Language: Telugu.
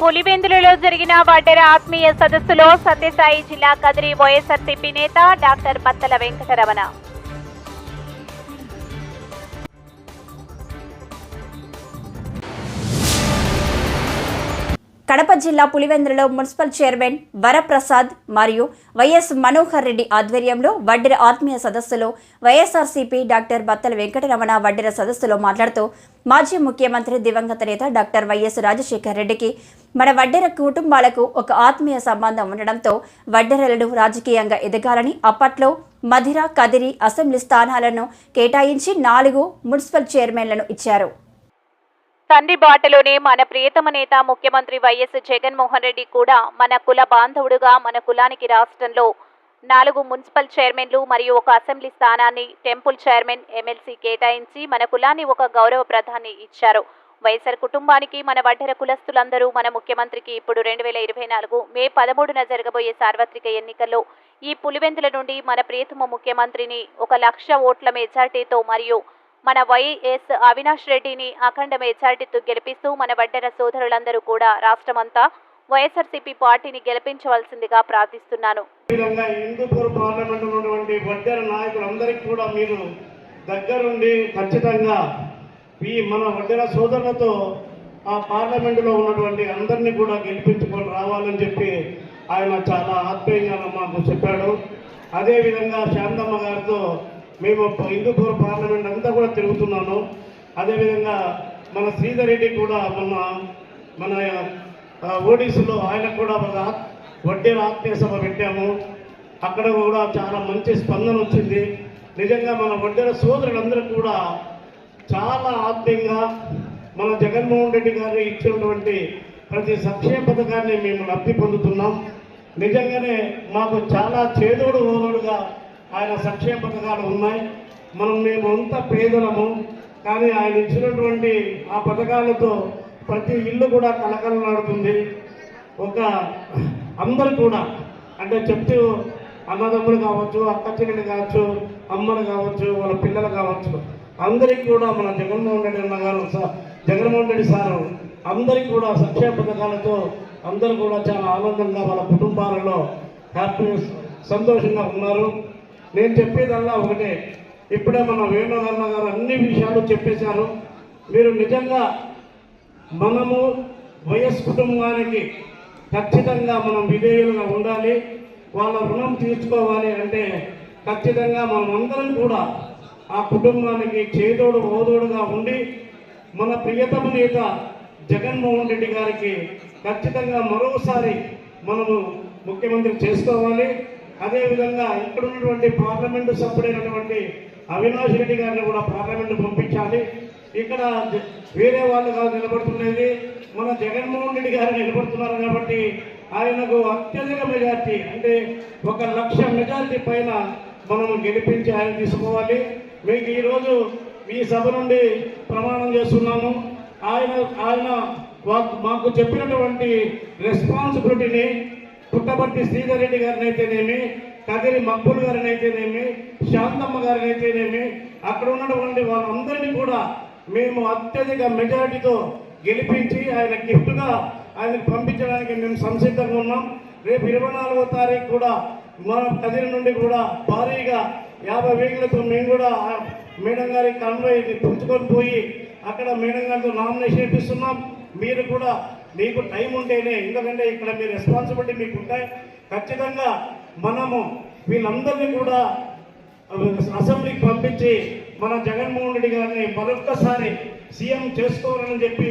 పులివెందులలో జరిగిన వడ్డెర ఆత్మీయ సదస్సులో సత్యసాయి జిల్లా కదిరి వైఎస్ఆర్సీపీ నేత డాక్టర్ బత్తల వెంకటరమణ. కడప జిల్లా పులివెందులలో మున్సిపల్ చైర్మన్ వరప్రసాద్ మరియు వైఎస్ మనోహర్ రెడ్డి ఆధ్వర్యంలో వడ్డెర ఆత్మీయ సదస్సులో వైఎస్ఆర్సీపీ డాక్టర్ బత్తల వెంకటరమణ వడ్డెర సదస్సులో మాట్లాడుతూ మాజీ ముఖ్యమంత్రి దివంగత నేత డాక్టర్ వైఎస్ రాజశేఖర్ రెడ్డికి మన వడ్డెర కుటుంబాలకు ఒక ఆత్మీయ సంబంధం ఉండడంతో వడ్డెరలను రాజకీయంగా ఎదగాలని అప్పట్లో మధిర కదిరి అసెంబ్లీ స్థానాలను కేటాయించి నాలుగు మున్సిపల్ చైర్మన్లను ఇచ్చారు. తండ్రి బాటలోనే మన ప్రియతమ నేత ముఖ్యమంత్రి వైఎస్ జగన్మోహన్ రెడ్డి కూడా మన కుల బాంధవుడుగా మన కులానికి రాష్ట్రంలో నాలుగు మున్సిపల్ చైర్మన్లు మరియు ఒక అసెంబ్లీ స్థానాన్ని టెంపుల్ చైర్మన్ ఎమ్మెల్సీ కేటాయించి మన కులాన్ని ఒక గౌరవ ప్రధాని ఇచ్చారు. వైఎస్ఆర్ కుటుంబానికి మన వడ్డెర కులస్తులందరూ మన ముఖ్యమంత్రికి ఇప్పుడు రెండు వేల ఇరవై నాలుగు మే పదమూడున జరగబోయే సార్వత్రిక ఎన్నికల్లో ఈ పులివెందుల నుండి మన ప్రియతమ ముఖ్యమంత్రిని ఒక లక్ష ఓట్ల మెజార్టీతో మరియు మన వైఎస్ అవినాష్ రెడ్డిని అఖండ మెజార్టీతో గెలిపిస్తూ మన వడ్డెర సోదరులందరూ కూడా రాష్ట్రమంతా వైఎస్ఆర్సీపీ పార్టీని గెలిపించవలసిందిగా ప్రార్థిస్తున్నాను. ఈ విధంగా హిందూపూర్ పార్లమెంట్ ఉన్నటువంటి వడ్డెర నాయకులందరికీ కూడా మీరు దగ్గరుండి ఖచ్చితంగా ఈ మన వడ్డెర సోదరులతో ఆ పార్లమెంటులో ఉన్నటువంటి అందరినీ కూడా గెలిపించుకొని రావాలని చెప్పి ఆయన చాలా ఆత్మీయంగా మాకు చెప్పాడు. అదేవిధంగా శాంతమ్మ గారితో మేము హిందూపూర్ పార్లమెంట్ అంతా కూడా తిరుగుతున్నాను. అదేవిధంగా మన శ్రీధర్ రెడ్డి కూడా మొన్న మన ఆ, ఆయనకు కూడా ఒక వడ్డీల వడ్డీ ఆత్మీయ సభ పెట్టాము. అక్కడ కూడా చాలా మంచి స్పందన వచ్చింది. నిజంగా మన వడ్డీల సోదరులందరూ కూడా చాలా ఆత్మీయంగా మన జగన్మోహన్ రెడ్డి గారు ఇచ్చినటువంటి ప్రతి సంక్షేమ పథకాన్ని మేము లబ్ధి పొందుతున్నాం. నిజంగానే మాకు చాలా చేదోడు ఓదోడుగా ఆయన సంక్షేమ పథకాలు ఉన్నాయి. మనం మేము అంత పేదలము కానీ ఆయన ఇచ్చినటువంటి ఆ పథకాలతో ప్రతి ఇల్లు కూడా కలకలలాడుతుంది ఒక అందరు కూడా అంటే చెప్తూ అన్నదమ్ములు కావచ్చు అక్క చెల్లెలు కావచ్చు అమ్మలు కావచ్చు వాళ్ళ పిల్లలు కావచ్చు అందరికీ కూడా మన జగన్మోహన్ రెడ్డి అన్న గారు జగన్మోహన్ రెడ్డి సారు అందరికీ కూడా సంక్షేమ పథకాలతో అందరూ కూడా చాలా ఆనందంగా వాళ్ళ కుటుంబాలలో హ్యాపీ సంతోషంగా ఉన్నారు. నేను చెప్పేదల్లా ఒకటే. ఇప్పుడే మన వేణుగన్న గారు అన్ని విషయాలు చెప్పేశారు. మీరు నిజంగా మనము వైఎస్ కుటుంబానికి ఖచ్చితంగా మనం విధేయులుగా ఉండాలి. వాళ్ళ రుణం తీర్చుకోవాలి అంటే ఖచ్చితంగా మనం అందరం కూడా ఆ కుటుంబానికి చేదోడు ఓదోడుగా ఉండి మన ప్రియతమ నేత జగన్మోహన్ రెడ్డి గారికి ఖచ్చితంగా మరోసారి మనము ముఖ్యమంత్రి చేసుకోవాలి. అదేవిధంగా ఇక్కడ ఉన్నటువంటి పార్లమెంటు సభ్యుడైనటువంటి అవినాష్ రెడ్డి గారిని కూడా పార్లమెంటు పంపించాలి. ఇక్కడ వేరే వాళ్ళు కాదు నిలబడుతున్నది. మన జగన్మోహన్ రెడ్డి గారు నిలబడుతున్నారు కాబట్టి ఆయనకు అత్యధిక మెజార్టీ అంటే ఒక లక్ష మెజార్టీ పైన మనము గెలిపించి ఆయన తీసుకోవాలి. మీకు ఈరోజు ఈ సభ నుండి ప్రమాణం చేస్తున్నాము. ఆయన ఆయన మాకు చెప్పినటువంటి రెస్పాన్సిబిలిటీని పుట్టపర్తి శ్రీధర్ రెడ్డి గారిని అయితేనేమి కదిరి మక్కులు గారిని అయితేనేమి శాంతమ్మ గారిని అయితేనేమి అక్కడ ఉన్నటువంటి వాళ్ళందరినీ కూడా మేము అత్యధిక మెజారిటీతో గెలిపించి ఆయన గిఫ్ట్గా ఆయనకు పంపించడానికి మేము సంసిద్ధంగా ఉన్నాం. రేపు ఇరవై నాలుగో తారీఖు కూడా మన కదిరి నుండి కూడా భారీగా యాభై వేగులతో మేము కూడా మేడం గారి కన్వయ్ పుంజుకొని పోయి అక్కడ మేడం గారితో నామినేషన్ ఇప్పిస్తున్నాం మీరు కూడా మీకు టైం ఉంటేనే ఎందుకంటే ఇక్కడ మీ రెస్పాన్సిబిలిటీ మీకు ఉంటాయి ఖచ్చితంగా మనము వీళ్ళందరినీ కూడా అసెంబ్లీకి పంపించి మన జగన్మోహన్ రెడ్డి గారిని మరొక్కసారి సీఎం చేసుకోవాలని చెప్పి